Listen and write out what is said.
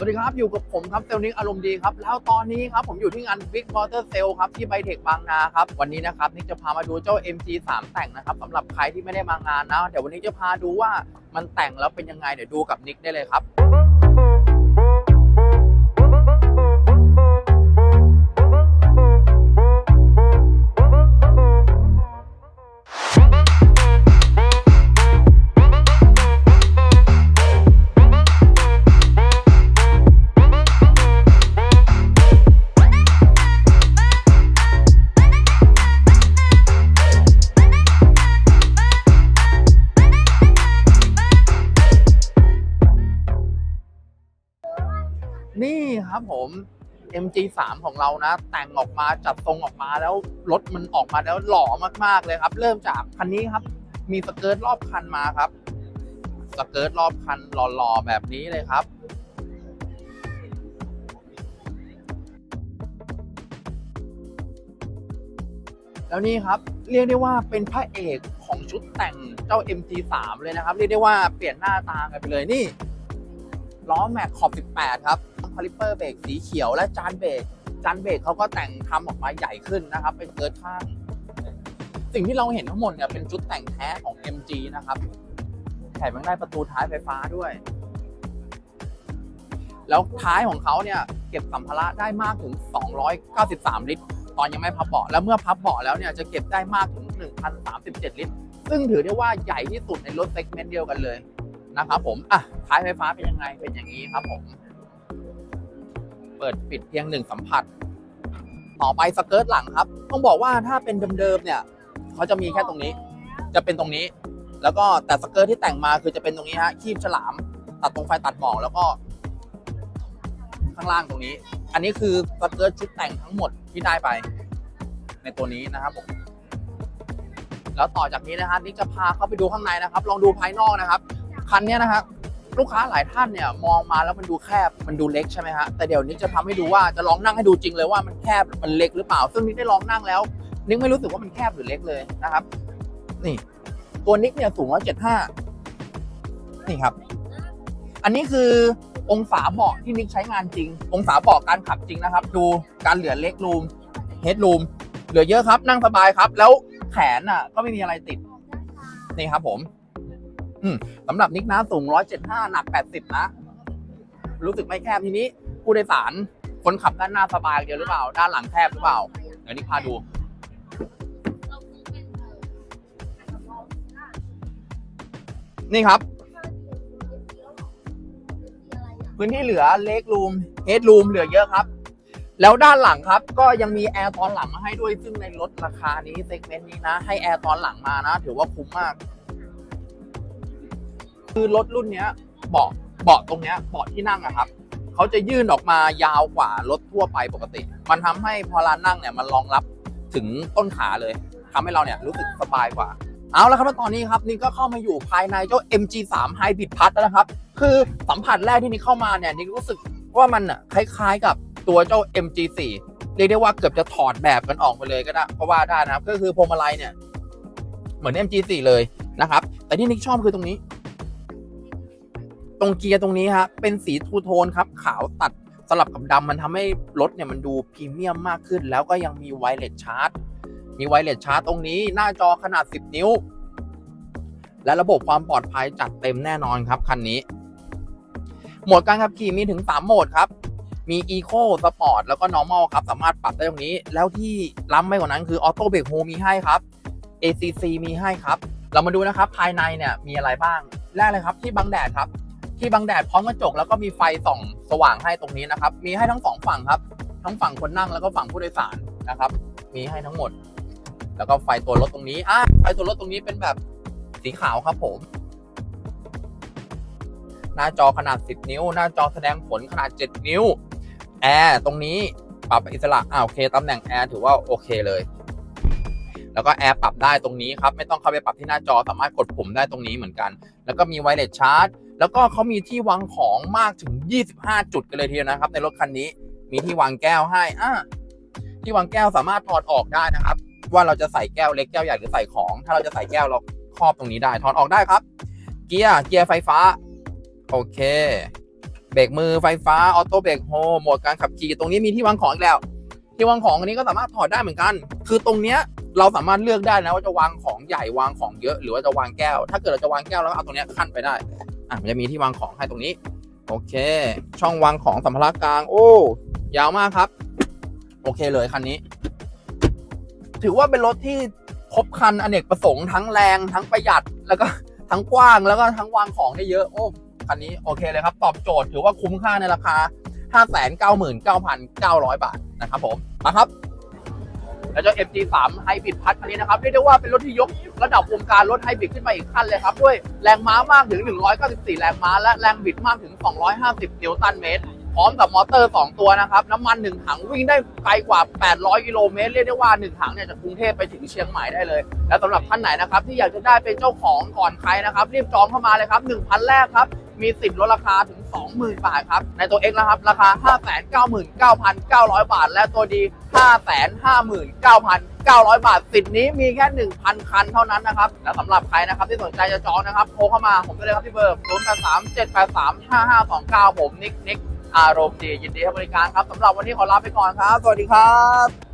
สวัสดีครับอยู่กับผมครับเซลนิกอารมณ์ดีครับแล้วตอนนี้ครับผมอยู่ที่งาน Big Motor Sale ครับที่ไบเทคบางนาครับวันนี้นะครับนิกจะพามาดูเจ้า MG 3 แต่งนะครับสำหรับใครที่ไม่ได้มางานนะเดี๋ยววันนี้จะพาดูว่ามันแต่งแล้วเป็นยังไงเดี๋ยวดูกับนิกได้เลยครับ ผม MG3 ของเรานะ แต่งออกมาจัดทรงออกมาแล้วรถมันออกมาแล้วหล่อมากๆเลยครับ เริ่มจากคันนี้ครับ มีสเกิร์ตรอบคันมาครับ สเกิร์ตรอบคันหล่อๆแบบนี้เลยครับแล้วนี่ครับเรียกได้ว่าเป็นพระเอกของชุดแต่งเจ้า MG3 เลยนะครับ เรียกได้ว่าเปลี่ยนหน้าตากันไปเลยนี่ล้อแม็กขอบ 18 ครับาลิปเปอร์เบรกสีเขียวและจานเบรกจานเบรกเขาก็แต่งทำออกมาใหญ่ขึ้นนะครับ เป็นเกิร์ดข้าง สิ่งที่เราเห็นทั้งหมดเนี่ยเป็นชุดแต่งแท้ของ MG นะครับแถมยังได้ประตูท้ายไฟฟ้าด้วย แล้วท้ายของเขาเนี่ยเก็บสัมภาระได้มากถึง 293 ลิตร ตอนยังไม่พับเบาะแล้วเมื่อพับเบาะแล้วเนี่ยจะเก็บได้มากถึง 1,037 ลิตร ซึ่งถือได้ว่าใหญ่ที่สุดในรถเซกเมนต์เดียวกันเลยนะครับผม อะ ท้ายไฟฟ้าเป็นยังไง เป็นอย่างนี้ครับผม เปิดปิดเพียงหนึ่งสัมผัส ต่อไปสเกิร์ตหลังครับ ต้องบอกว่าถ้าเป็นเดิมๆเนี่ยเขาจะมีแค่ตรงนี้ จะเป็นตรงนี้ แล้วก็แต่สเกิร์ตที่แต่งมาคือจะเป็นตรงนี้ฮะคีบฉลาม ตัดตรงไฟตัดหมอกแล้วก็ ข้างล่างตรงนี้ อันนี้คือสเกิร์ตชุดแต่งทั้งหมดที่ได้ไป ในตัวนี้นะครับผมแล้วต่อจากนี้นะฮะนิกจะพาเข้าไปดูข้างในนะครับ ลองดูภายนอกนะครับ คันเนี้ยนะครับ ลูกค้าหลายท่านเนี่ยมองมาแล้วมันดูแคบมันดูเล็กใช่ไหมฮะแต่เดี๋ยวนิกจะทำให้ดูว่าจะลองนั่งให้ดูจริงเลยว่ามันแคบมันเล็กหรือเปล่า ซึ่งนิกได้ลองนั่งแล้วนิกไม่รู้สึกว่ามันแคบหรือเล็กเลยนะครับ นี่ ตัวนิกเนี่ยสูงร้อยเจ็ดห้านี่ครับ อันนี้คือองศาเบาะที่นิกใช้งานจริง องศาเบาะการขับจริงนะครับ ดูการเหลือเล็กรูมเฮดรูมเหลือเยอะครับ นั่งสบายครับ แล้วแขนอะ ก็ไม่มีอะไรติดนี่ครับผม สำหรับนิกนะสูง 175 หนัก 80 นะ รู้สึกไม่แคบทีนี้ ผู้โดยสารคนขับด้านหน้าสบายเดียวหรือเปล่า ด้านหลังแคบหรือเปล่า เดี๋ยวนิกพาดูนี่ครับ พื้นที่เหลือเล็กรูมเฮดรูมเหลือเยอะครับ แล้วด้านหลังครับ ก็ยังมีแอร์ตอนหลังมาให้ด้วยซึ่งในรถราคานี้เซกเมนต์นี้นะ ให้แอร์ตอนหลังมานะ ถือว่าคุ้มมาก คือรถรุ่นเนี้ยเบาะเบาะตรงเนี้ยเบาะที่นั่งอะครับเขาจะยื่นออกมายาวกว่ารถทั่วไปปกติ มันทำให้พอรานั่งเนี่ยมันรองรับถึงต้นขาเลยทำให้เราเนี่ยรู้สึกสบายกว่า เอาละครับตอนนี้ครับนี่ก็เข้ามาอยู่ภายในเจ้า MG3 Hybrid Plus แล้วนะครับ คือสัมผัสแรกที่นี่เข้ามาเนี่ยนี่รู้สึกว่ามันอะคล้ายๆกับตัวเจ้า MG4 เรียกได้ว่าเกือบจะถอดแบบกันออกไปเลยก็ได้เพราะว่าได้นะครับ ก็คือพวงมาลัยเนี่ยเหมือน MG4 เลยนะครับ แต่ที่นิกชอบคือตรงนี้ ตรงเกียร์ตรงนี้ฮะเป็นสีทูโทนครับขาวตัดสลับกับดำมันทำให้รถเนี่ยมันดูพรีเมียมมากขึ้น แล้วก็ยังมีไวเลสชาร์จมีไวเลสชาร์จตรงนี้หน้าจอขนาด 10 นิ้ว และระบบความปลอดภัยจัดเต็มแน่นอนครับคันนี้ โหมดการขับขี่มีถึง 3 โหมดครับ มี Eco Sport แล้วก็ Normal ครับ สามารถปรับได้ตรงนี้ แล้วที่ล้ำไปกว่านั้นคือ Auto Brake Hold มีให้ครับ ACC มีให้ครับ เรามาดูนะครับภายในเนี่ยมีอะไรบ้าง แรกเลยครับที่บังแดดครับ ที่บังแดดพร้อมกระจกแล้วก็มีไฟส่องสว่างให้ตรงนี้นะครับ มีให้ทั้งสองฝั่งครับ ทั้งฝั่งคนนั่งแล้วก็ฝั่งผู้โดยสารนะครับ มีให้ทั้งหมด แล้วก็ไฟตัวรถตรงนี้อะไฟตัวรถตรงนี้เป็นแบบสีขาวครับผม หน้าจอขนาด 10 นิ้ว หน้าจอแสดงผลขนาด 7 นิ้ว แอร์ตรงนี้ปรับอิสระอ่าโอเคตำแหน่งแอร์ถือว่าโอเคเลย แล้วก็แอร์ปรับได้ตรงนี้ครับ ไม่ต้องเข้าไปปรับที่หน้าจอสามารถกดปุ่มได้ตรงนี้เหมือนกัน แล้วก็มีไวเลสชาร์จ แล้วก็เขามีที่วางของมากถึง 25 จุดกันเลยทีเดียวนะครับ ในรถคันนี้มีที่วางแก้วให้อ่าที่วางแก้วสามารถถอดออกได้นะครับ ว่าเราจะใส่แก้วเล็กแก้วใหญ่หรือใส่ของ ถ้าเราจะใส่แก้วเราครอบตรงนี้ได้ถอดออกได้ครับ เกียร์เกียร์ไฟฟ้า โอเคเบรกมือไฟฟ้าออโต้เบรกโฮโหมดการขับขี่ตรงนี้มีที่วางของอีกแล้ว ที่วางของอันนี้ก็สามารถถอดได้เหมือนกัน คือตรงเนี้ยเราสามารถเลือกได้นะว่าจะวางของใหญ่วางของเยอะหรือว่าจะวางแก้ว ถ้าเกิดเราจะวางแก้วแล้วเอาตรงเนี้ยขั้นไปได้ อะมันจะมีที่วางของให้ตรงนี้ โอเค ช่องวางของสัมภาระกลาง โอ้ ยาวมากครับ โอเคเลยคันนี้ ถือว่าเป็นรถที่ครบคันอเนกประสงค์ทั้งแรงทั้งประหยัดแล้วก็ทั้งกว้างแล้วก็ทั้งวางของได้เยอะ โอ้คันนี้โอเคเลยครับ ตอบโจทย์ถือว่าคุ้มค่าในราคา 599,900 บาทนะครับผมมาครับ แล้วเจ้า MG3 ไฮบริดพัทคันนี้นะครับเรียกได้ว่าเป็นรถที่ยกระดับวงการรถไฮบริดขึ้นไปอีกขั้นเลยครับ ด้วยแรงม้ามากถึง 194 แรงม้า และแรงบิดมากถึง 250 นิวตันเมตร พร้อมกับมอเตอร์ 2 ตัวนะครับ น้ำมัน 1 ถังวิ่งได้ไกลกว่า 800 กิโลเมตร เรียกได้ว่า 1 ถังเนี่ยจากกรุงเทพไปถึงเชียงใหม่ได้เลย และสำหรับท่านไหนนะครับที่อยากจะได้เป็นเจ้าของก่อนใครนะครับรีบจองเข้ามาเลยครับ1,000แรกครับ มีสิทธิ์ลดราคาถึง 20,000 บาทครับ ในตัว X นะครับ ราคา 599,900 บาท และตัวดี 559,900 บาท สิทธิ์นี้มีแค่ 1,000 คันเท่านั้นนะครับ และสำหรับใครนะครับที่สนใจจะจองนะครับ โทรเข้ามาผมได้เลยครับที่เบอร์ 0837835529 ผมนิกนิกอารมณ์ดียินดีให้บริการครับสำหรับวันนี้ขอลาไปก่อนครับ สวัสดีครับ